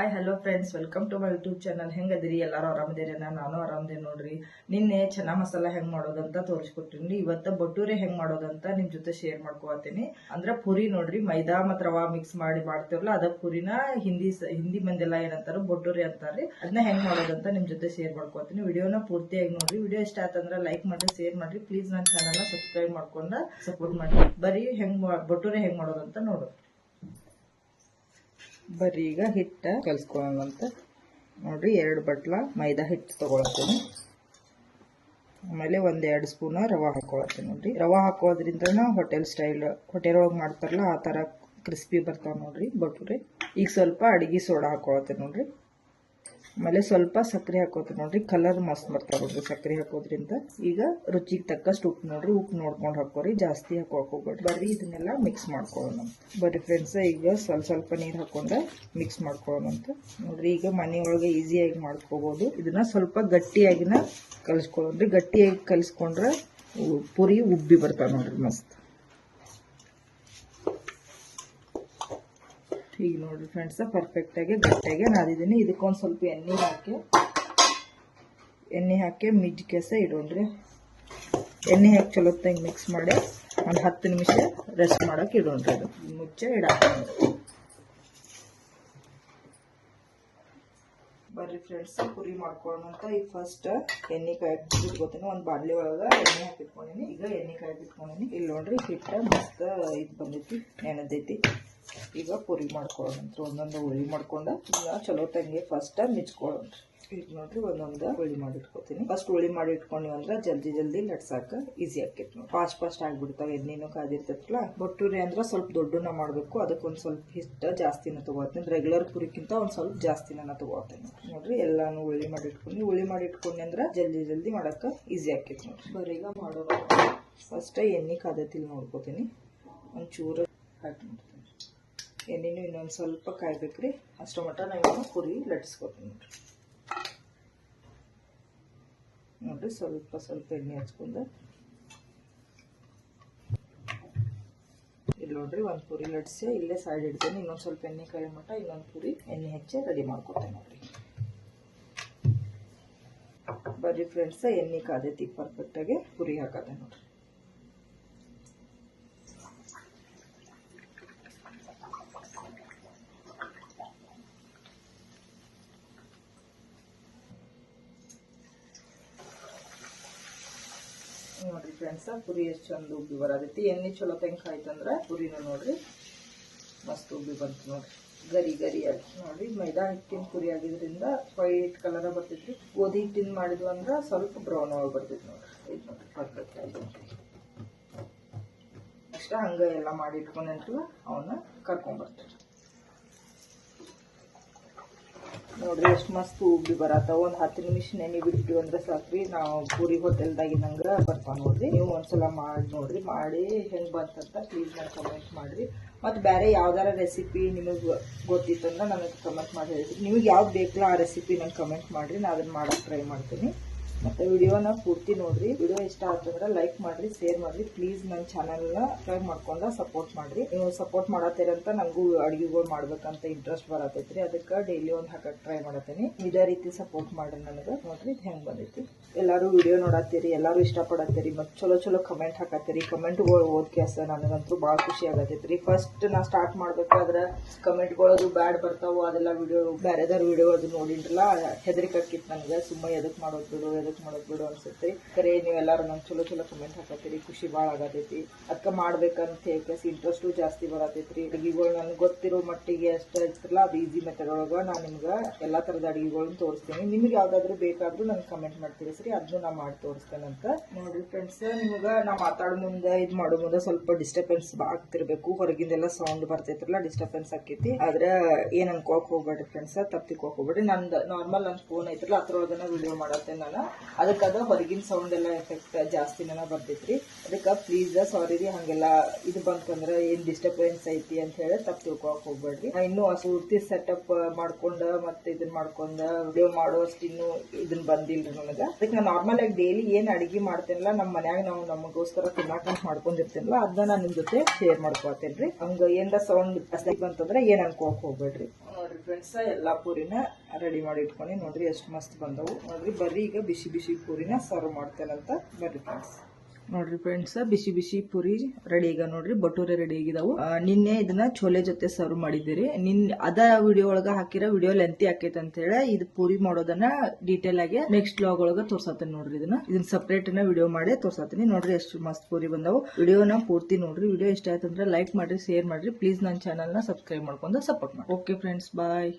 Hi hello friends welcome to my YouTube channel ಹೆಂಗದಿರಿ? ಎಲ್ಲರೂ ಆರಾಮದಿರಿ ನಾನು ಆರಾಮದೇ ನೋಡ್ರಿ. ನಿನ್ನೆ ಚೆನ್ನ ಮಸಾಲ ಹೆಂಗ್ ಮಾಡೋದಂತ ತೋರಿಸ್ಕೊಟ್ಟಿನಿ. ಇವತ್ತ ಬಟ್ಟೂರೆ ಹೆಂಗ್ ಮಾಡೋದಂತ ನಿಮ್ ಜೊತೆ ಶೇರ್ ಮಾಡ್ಕೋತೀನಿ. ಅಂದ್ರೆ ಪುರಿ ನೋಡ್ರಿ, ಮೈದಾ ಮತ್ತು ರವಾ ಮಿಕ್ಸ್ ಮಾಡಿ ಮಾಡ್ತಿರಲ್ಲ ಅದ ಪುರಿನ ಹಿಂದಿ ಹಿಂದಿ ಮಂದೆಲ್ಲ ಏನಂತಾರ, ಬಟೂರಿ ಅಂತಾರ್ರಿ ಅದನ್ನ ಹೆಂಗ್ ಮಾಡೋದಂತ ನಿಮ್ ಜೊತೆ ಶೇರ್ ಮಾಡ್ಕೋತೀನಿ. ವಿಡಿಯೋನ ಪೂರ್ತಿಯಾಗಿ ನೋಡ್ರಿ. ವಿಡಿಯೋ ಇಷ್ಟ ಆತಂದ್ರೆ ಲೈಕ್ ಮಾಡಿ ಶೇರ್ ಮಾಡ್ರಿ. ಪ್ಲೀಸ್ ನನ್ನ ಚಾನಲ್ನ ಸಬ್ಸ್ಕ್ರೈಬ್ ಮಾಡ್ಕೊಂಡ ಸಪೋರ್ಟ್ ಮಾಡಿ ಬರೀ ಹೆಂಗ್ ಬಟೂರೆ ಹೆಂಗ್ ಮಾಡೋದಂತ ನೋಡೋದು ಬರ್ರಿ ಈಗ ಹಿಟ್ಟ ಕಲ್ಸ್ಕೊಳ್ಳೋಣಂತ ನೋಡ್ರಿ ಎರಡು ಬಟ್ಲ ಮೈದಾ ಹಿಟ್ಟು ತೊಗೊಳತ್ತೀನಿ. ಆಮೇಲೆ ಒಂದೆರಡು ಎರಡು ಸ್ಪೂನ್ ರವೆ ಹಾಕೊಳತ್ತೀನಿ ನೋಡ್ರಿ. ರವೆ ಹಾಕೋದ್ರಿಂದ ಹೋಟೆಲ್ ಸ್ಟೈಲ್ ಹೋಟೆಲ್ ಒಳಗೆ ಮಾಡ್ತಾರಲ್ಲ, ಆ ಥರ ಕ್ರಿಸ್ಪಿ ಬರ್ತಾವೆ ನೋಡ್ರಿ ಬಟೂರಿ. ಈಗ ಸ್ವಲ್ಪ ಅಡಿಗೆ ಸೋಡಾ ಹಾಕೊಳತ್ತೀನಿ ನೋಡ್ರಿ. ಆಮೇಲೆ ಸ್ವಲ್ಪ ಸಕ್ಕರೆ ಹಾಕೋತೀನಿ ನೋಡ್ರಿ ಕಲರ್ ಮಸ್ತ್ ಬರ್ತಾವ ನೋಡ್ರಿ ಸಕ್ಕರೆ ಹಾಕೋದ್ರಿಂದ. ಈಗ ರುಚಿಗೆ ತಕ್ಕಷ್ಟು ಉಪ್ಪು ನೋಡ್ರಿ ಉಪ್ಪು ನೋಡ್ಕೊಂಡು ಹಾಕೋರಿ, ಜಾಸ್ತಿ ಹಾಕೋಕೆ ಹೋಗ್ಬೇಡ್ರಿ. ಬರ್ರಿ, ಇದನ್ನೆಲ್ಲ ಮಿಕ್ಸ್ ಮಾಡ್ಕೊಳ್ಳೋಣ ಬರ್ರಿ ಫ್ರೆಂಡ್ಸ್ ಈಗ ಸ್ವಲ್ಪ ಸ್ವಲ್ಪ ನೀರು ಹಾಕೊಂಡು ಮಿಕ್ಸ್ ಮಾಡ್ಕೊಳ್ಳೋಣಂತ ನೋಡ್ರಿ, ಈಗ ಮನೆಯೊಳಗೆ ಈಸಿಯಾಗಿ ಮಾಡ್ಕೋಬೋದು. ಇದನ್ನ ಸ್ವಲ್ಪ ಗಟ್ಟಿಯಾಗಿನ ಕಲಿಸ್ಕೊಳ್ಳೋಣ್ರಿ ಗಟ್ಟಿಯಾಗಿ ಕಲಿಸ್ಕೊಂಡ್ರೆ ಪುರಿ ಉಬ್ಬಿ ಬರ್ತಾವೆ ನೋಡ್ರಿ ಮಸ್ತ್. ಈಗ ನೋಡ್ರಿ ಫ್ರೆಂಡ್ಸ್ ಪರ್ಫೆಕ್ಟ್ ಆಗಿ, ಗಟ್ಟಿಯಾಗಿ ನಾದಿದ್ದೀನಿ ಇದಕ್ಕೊಂದು ಸ್ವಲ್ಪ ಎಣ್ಣೆ ಹಾಕಿ ಎಣ್ಣೆ ಹಾಕಿ ಮಿಜ್ ಕೆಸ ಇಡೋಣ್ರಿ. ಎಣ್ಣೆ ಹಾಕಿ ಚಲೋ ತಂಗೆ ಮಿಕ್ಸ್ ಮಾಡಿ ಒಂದು ಹತ್ತು ನಿಮಿಷ ರೆಸ್ಟ್ ಮಾಡೋಕೆ ಇಡೋಣ್ರಿ ಅದು. ಮುಚ್ಚೆ ಇಡಾಕ ಬರ್ರಿ ಫ್ರೆಂಡ್ಸ್ ಪುರಿ ಮಾಡ್ಕೊಳ್ಳೋಣಂತ ಈಗ ಫಸ್ಟ್ ಎಣ್ಣೆ ಕಾಯಿ ಇಟ್ಕೊತೀನಿ ಒಂದು ಬಾಡ್ಲಿ ಒಳಗೆ ಎಣ್ಣೆ ಹಾಕಿಟ್ಕೊಂಡಿನಿ. ಈಗ ಎಣ್ಣೆ ಕಾಯಿ ಇಟ್ಕೊಂಡಿನಿ ಇಲ್ಲಿ ನೋಡ್ರಿ ಹಿಟ್ಟು ಮಸ್ತ್ ಇದು ಬಂದೈತಿ, ನೆನೆದೈತಿ. ಈಗ ಪುರಿ ಮಾಡ್ಕೊಳ್ಳೋಣಂತ್ರಿ ಒಂದೊಂದು ಹುಳಿ ಮಾಡ್ಕೊಂಡು ಈಗ ಚಲೋ ತಂಗಿ ಫಸ್ಟ್ ಮಿಚ್ಕೊಳ್ಳೋಣ್ರಿ ಈಗ ನೋಡ್ರಿ ಒಂದೊಂದು ಹುಳಿ ಮಾಡಿ ಇಟ್ಕೋತೀನಿ ಫಸ್ಟ್ ಹುಳಿ ಮಾಡಿ ಇಟ್ಕೊಂಡಿವಿ ಅಂದ್ರೆ ಜಲ್ದಿ ಜಲ್ದಿ ಲಟ್ಸಾಕ ಈಸಿ ಆಕೈತಿ ನೋಡಿ ಫಾಸ್ಟ್ ಫಾಸ್ಟ್ ಆಗ್ಬಿಡ್ತಾವೆ. ಎಣ್ಣೆನು ಕಾದಿರ್ತೈತಲ್ಲ ಭಟ್ಟೂರಿ ಅಂದ್ರೆ ಸ್ವಲ್ಪ ದೊಡ್ಡನ ಮಾಡಬೇಕು. ಅದಕ್ಕೆ ಒಂದು ಸ್ವಲ್ಪ ಇಷ್ಟ ಜಾಸ್ತಿನ ತಗೋತೀನಿ. ರೆಗ್ಯುಲರ್ ಪುರಿಕ್ಕಿಂತ ಒಂದು ಸ್ವಲ್ಪ ಜಾಸ್ತಿನ ತಗೋತೀನಿ. ನೋಡ್ರಿ ಎಲ್ಲಾನು ಹುಳಿ ಮಾಡಿ ಇಟ್ಕೊಂಡು ಹುಳಿ ಮಾಡಿ ಇಟ್ಕೊಂಡಿ ಅಂದ್ರೆ ಜಲ್ದಿ ಜಲ್ದಿ ಮಾಡಕ್ಕೆ ಈಸಿ ಆಕೈತಿ ನೋಡ್ರಿ. ಈಗ ಮಾಡೋಣ. ಫಸ್ಟ್ ಎಣ್ಣೆ ಕಾದತಿಲ್ ನೋಡ್ಕೋತೀನಿ. ಒಂಚೂರು ಹಾಕಿ ಮಾಡ್ತೀನಿ ಎಣ್ಣೆನೂ ಇನ್ನೊಂದು ಸ್ವಲ್ಪ ಕಾಯ್ಬೇಕು ರೀ ಅಷ್ಟು ಮಟ್ಟ ನಾನು ಪುರಿ ಲಟ್ಸ್ಕೊತೀನಿ ನೋಡಿರಿ. ನೋಡ್ರಿ, ಸ್ವಲ್ಪ ಸ್ವಲ್ಪ ಎಣ್ಣೆ ಹಚ್ಕೊಂಡು. ಇಲ್ಲಿ ನೋಡ್ರಿ, ಒಂದು ಪುರಿ ಲಟ್ಸಿ ಇಲ್ಲೇ ಸೈಡ್ ಇಡ್ತೇನೆ. ಇನ್ನೊಂದು ಸ್ವಲ್ಪ ಎಣ್ಣೆ ಕಾಯಿ ಮಟ್ಟ, ಇನ್ನೊಂದು ಪುರಿ ಎಣ್ಣೆ ಹಚ್ಚಿ ರೆಡಿ ಮಾಡ್ಕೊತೇನೆ ನೋಡ್ರಿ. ಬರ್ರಿ ಫ್ರೆಂಡ್ಸ್ ಎಣ್ಣೆ ಕಾದೈತಿ ಪರ್ಫೆಕ್ಟಾಗಿ ಪುರಿ ಹಾಕತ್ತೆ ನೋಡ್ರಿ ನೋಡ್ರಿ ಫ್ರೆಂಡ್ಸ್ ಪುರಿ ಎಷ್ಟು ಚಂದ ಉಬ್ಬಿ ಬರತೈತಿ ಎಣ್ಣೆ ಚಲೋ ಆಯ್ತು ಆಯ್ತಂದ್ರ ಪುರಿನ ನೋಡ್ರಿ, ಮಸ್ತ್ ಉಬ್ಬಿ ಬಂತು ನೋಡ್ರಿ. ಗರಿ ಗರಿ ಆಗಿ ನೋಡ್ರಿ. ಮೈದಾ ಹಿಟ್ಟಿನ ಪುರಿ ಆಗಿದ್ರಿಂದ ವೈಟ್ ಕಲರ್ ಬರ್ತೈತ್ರಿ. ಗೋಧಿ ಹಿಟ್ಟಿನ ಮಾಡಿದ್ವು ಅಂದ್ರೆ ಸ್ವಲ್ಪ ಬ್ರೌನ್ ಆಗಿ ಬರ್ತೈತಿ ನೋಡ್ರಿ. ಇದು ನೋಡ್ರಿ ಪರ್ಫೆಕ್ಟ್ ಆಗಿ ಹಂಗ ಎಲ್ಲ ಮಾಡಿ ಇಟ್ಕೊಂಡಂತಲ್ಲ ಅವನ್ನ ಕರ್ಕೊಂಡ್ಬರ್ತೀವಿ ನೋಡ್ರಿ ಎಷ್ಟು ಮಸ್ತ್ ಉಬ್ಬಿ ಬರತ್ತಾವ ಒಂದ್ ಹತ್ತು ನಿಮಿಷ ನೆನೆ ಬಿಟ್ಟು ಅಂದ್ರೆ ಸಾಕ್ರಿ. ನಾವು ಪೂರಿ ಹೋಟೆಲ್ದಾಗಿನಂಗ ಬರ್ತಾವ ನೋಡ್ರಿ. ನೀವು ಒಂದ್ಸಲ ಮಾಡಿ ನೋಡ್ರಿ. ಮಾಡಿ ಹೆಂಗ್ ಬಂತಂತ ಪ್ಲೀಸ್ ನಾನು ಕಮೆಂಟ್ ಮಾಡ್ರಿ. ಮತ್ತೆ ಬೇರೆ ಯಾವ್ದಾರ ರೆಸಿಪಿ ನಿಮಗೆ ಗೊತ್ತಿತ್ತಂದ್ರೆ ನನಗೆ ಕಮೆಂಟ್ ಮಾಡಿ ಹೇಳ್ತೀನಿ ನಿಮಗೆ ಯಾವ್ದು ಬೇಕಲ್ಲ ಆ ರೆಸಿಪಿ ನಂಗೆ ಕಮೆಂಟ್ ಮಾಡ್ರಿ. ನಾ ಅದನ್ನ ಮಾಡಕ್ ಟ್ರೈ ಮಾಡ್ತೀನಿ. ಮತ್ತೆ ವಿಡಿಯೋನ ಪೂರ್ತಿ ನೋಡ್ರಿ. ವಿಡಿಯೋ ಇಷ್ಟ ಆತಂದ್ರೆ ಲೈಕ್ ಮಾಡ್ರಿ ಶೇರ್ ಮಾಡ್ರಿ. ಪ್ಲೀಸ್ ನನ್ನ ಚಾನಲ್ನ ಸಬ್ಸ್ಕ್ರೈಬ್ ಮಾಡ್ಕೊಂಡ ಸಪೋರ್ಟ್ ಮಾಡ್ರಿ. ನೀವು ಸಪೋರ್ಟ್ ಮಾಡತ್ತೀರಂತ ನಂಗೂ ಅಡಿಗೆಗಳು ಮಾಡ್ಬೇಕಂತ ಇಂಟ್ರೆಸ್ಟ್ ಬರತೈತ್ರಿ. ಅದಕ್ಕೆ ಡೈಲಿ ಒಂದು ಹಾಕಕ್ ಟ್ರೈ ಮಾಡತ್ತೀನಿ ಇದೇ ರೀತಿ ಸಪೋರ್ಟ್ ಮಾಡ್ರಿ ನನಗೆ. ನೋಡ್ರಿ ಇದು ಹೆಂಗ್ ಬಂದೈತಿ. ಎಲ್ಲಾರು ವಿಡಿಯೋ ನೋಡತ್ತೀರಿ ಎಲ್ಲಾರು ಇಷ್ಟಪಡತ್ತೀರಿ ಮತ್ತೆ ಚಲೋ ಚಲೋ ಕಮೆಂಟ್ ಹಾಕತ್ತೀರಿ ಕಮೆಂಟ್ಗಳು ಓದ್ಕೆ ಅಸ ನನಗಂತೂ ಭಾಳ ಖುಷಿ ಆಗತೈತ್ರಿ. ಫಸ್ಟ್ ನಾ ಸ್ಟಾರ್ಟ್ ಮಾಡ್ಬೇಕಾದ್ರೆ ಕಮೆಂಟ್ಗಳದು ಬ್ಯಾಡ್ ಬರ್ತಾವೋ, ಅದೆಲ್ಲ ವಿಡಿಯೋ ಬೇರೆದಾರ ವಿಡಿಯೋ ಅದು ನೋಡಿನ್ರಲ್ಲ ಹೆದರಿಕೆ ಆಕಿತ್ತು ನನಗೆ ಸುಮ್ಮನೆ ಎದಕ್ ಮಾಡೋದು ಬಿಡು ಎದಕ್ ಮಾಡೋದು ಬಿಡು ಅನ್ಸುತ್ತೆ. ಕರೆ ನೀವೆಲ್ಲರೂ ನಂಗೆ ಚಲೋ ಚಲೋ ಕಮೆಂಟ್ ಹಾಕತ್ತೀರಿ ಖುಷಿ ಭಾಳ ಆಗತೈತಿ. ಅದಕ್ಕೆ ಮಾಡ್ಬೇಕಂತ ಹೇಳಿ ಇಂಟ್ರೆಸ್ಟು ಜಾಸ್ತಿ ಬರತೈತ್ರಿ. ಅಡುಗೆಗಳು ನನಗೆ ಗೊತ್ತಿರೋ ಮಟ್ಟಿಗೆ ಅಷ್ಟ ಇರ್ತಲ್ಲ ಅದು ಈಸಿ ಮೆಥಡ್ ಒಳಗೆ ನಾನು ನಿಮ್ಗೆ ಎಲ್ಲ ಥರದ ಅಡುಗೆಗಳನ್ನ ತೋರಿಸ್ತೀನಿ. ನಿಮ್ಗೆ ಯಾವ್ದಾದ್ರು ಬೇಕಾದ್ರೂ ನನಗೆ ಕಮೆಂಟ್ ಮಾಡ್ತೀರಿ ಸರಿ? ಅದನ್ನು ನಾ ಮಾಡಿ ತೋರಿಸ್ತೇನಂತ ನೋಡ್ರಿ ಫ್ರೆಂಡ್ಸ್ ನಿಮ್ಗೆ ನಾ ಮಾತಾಡೋ ಮುಂದೆ ಇದು ಮಾಡೋ ಮುಂದೆ ಸ್ವಲ್ಪ ಡಿಸ್ಟರ್ಬೆನ್ಸ್ ಆಗ್ತಿರ್ಬೇಕು. ಹೊರಗಿಂದೆಲ್ಲ ಸೌಂಡ್ ಬರ್ತೈತ್ರಲ್ಲ ಡಿಸ್ಟರ್ಬೆನ್ಸ್ ಆಕೈತಿ. ಆದ್ರೆ ಏನು ಅನ್ಕೋಕ್ ಹೋಗ್ಬೇಡ್ರಿ ಫ್ರೆಂಡ್ಸ್ ತಪ್ಪಿಕೋಕ್ ಹೋಗ್ಬೇಡ್ರಿ. ನಂದು ನಾರ್ಮಲ್ ನನ್ನ ಫೋನ್ ಐತ್ರಲ್ಲ ಅದ್ರೊಳಗನ ವಿಡಿಯೋ ಮಾಡತ್ತೆ ನಾನು. ಅದಕ್ಕೆ ಅದು ಹೊರಗಿನ ಸೌಂಡ್ ಎಲ್ಲ ಎಫೆಕ್ಟ್ ಜಾಸ್ತಿನ ಬರ್ತೈತ್ರಿ. ಅದಕ್ಕೆ ಪ್ಲೀಸ್ ಸಾರಿ ರೀ, ಹಂಗೆಲ್ಲ ಇದು ಬಂತಂದ್ರೆ ಏನು ಡಿಸ್ಟರ್ಬೆನ್ಸ್ ಐತಿ ಅಂತ ಹೇಳಿ ತಪ್ಪು ತಿಳ್ಕೊಳಕ್ ಹೋಗ್ಬೇಡ್ರಿ. ಇನ್ನೂ ಪೂರ್ತಿ ಸೆಟಪ್ ಮಾಡ್ಕೊಂಡು ಮತ್ತೆ ಇದನ್ನ ಮಾಡ್ಕೊಂಡು ವಿಡಿಯೋ ಮಾಡೋಷ್ಟು ಇನ್ನೂ ಇದನ್ನ ಬಂದಿಲ್ರಿ ನನಗೆ. ಅದಕ್ಕೆ ನಾನು ನಾರ್ಮಲ್ ಆಗಿ ಡೈಲಿ ಏನು ಅಡಿಗೆ ಮಾಡ್ತೇನಲ್ಲ ನಮ್ಮ ಮನ್ಯಾಗ ನಾವು ನಮಗೋಸ್ಕರ ತಿನ್ನಾಕಂತ ಮಾಡ್ಕೊಂಡಿರ್ತೇನಲ್ಲ, ಅದನ್ನ ನಾನು ನಿಮ್ಮ ಜೊತೆ ಶೇರ್ ಮಾಡ್ಕೊತೇನ್ರಿ ಹಂಗ ಏನಾರ ಸೌಂಡ್ ಬಂತಂದ್ರೆ ಏನು ಅನ್ಕೋಕ್ ಹೋಗ್ಬೇಡ್ರಿ. ನೋಡ್ರಿ ಫ್ರೆಂಡ್ಸ್ ಎಲ್ಲ ಪೂರಿನ ರೆಡಿ ಮಾಡಿ ಇಟ್ಕೊಂಡು. ನೋಡ್ರಿ ಎಷ್ಟು ಮಸ್ತ್ ಬಂದವು. ನೋಡ್ರಿ ಬರ್ರಿ ಈಗ ಬಿಸಿ ಬಿಸಿ ಪೂರಿನ ಸರ್ವ್ ಮಾಡ್ತೇನಂತ. ಬರ್ರಿ ಫ್ರೆಂಡ್ಸ್ ನೋಡ್ರಿ ಫ್ರೆಂಡ್ಸ್ ಬಿಸಿ ಬಿಸಿ ಪುರಿ ರೆಡಿ ಈಗ ನೋಡ್ರಿ, ಬಟೂರೆ ರೆಡಿ ಆಗಿದಾವು. ನಿನ್ನೆ ಇದನ್ನ ಛೋಲೆ ಜೊತೆ ಸರ್ವ್ ಮಾಡಿದಿರಿ ನಿನ್, ಅದ ವಿಡಿಯೋ ಒಳಗ ಹಾಕಿರೋ ವಿಡಿಯೋ ಲೆಂತಿ ಆಕೈತೆ ಅಂತ ಹೇಳಿ, ಇದು ಪೂರಿ ಮಾಡೋದನ್ನ ಡೀಟೇಲ್ ಆಗಿ ನೆಕ್ಸ್ಟ್ ಬ್ಲಾಗ್ ಒಳಗ ತೋರ್ಸತ್ತೇನೆ ನೋಡ್ರಿ ಇದನ್ನ. ಇದನ್ನ ಸಪರೇಟ್ನ ವಿಡಿಯೋ ಮಾಡಿ ತೋರ್ಸತ್ತೀನಿ ನೋಡ್ರಿ ಎಷ್ಟು ಮಸ್ತ್ ಪೂರಿ ಬಂದವು. ವಿಡಿಯೋನ ಪೂರ್ತಿ ನೋಡ್ರಿ. ವಿಡಿಯೋ ಇಷ್ಟ ಆಯ್ತು ಅಂದ್ರೆ ಲೈಕ್ ಮಾಡ್ರಿ ಶೇರ್ ಮಾಡ್ರಿ. ಪ್ಲೀಸ್ ನನ್ನ ಚಾನಲ್ನ ಸಬ್ಸ್ಕ್ರೈಬ್ ಮಾಡ್ಕೊಂಡು ಸಪೋರ್ಟ್ ಮಾಡಿ ಓಕೆ ಫ್ರೆಂಡ್ಸ್ ಬಾಯ್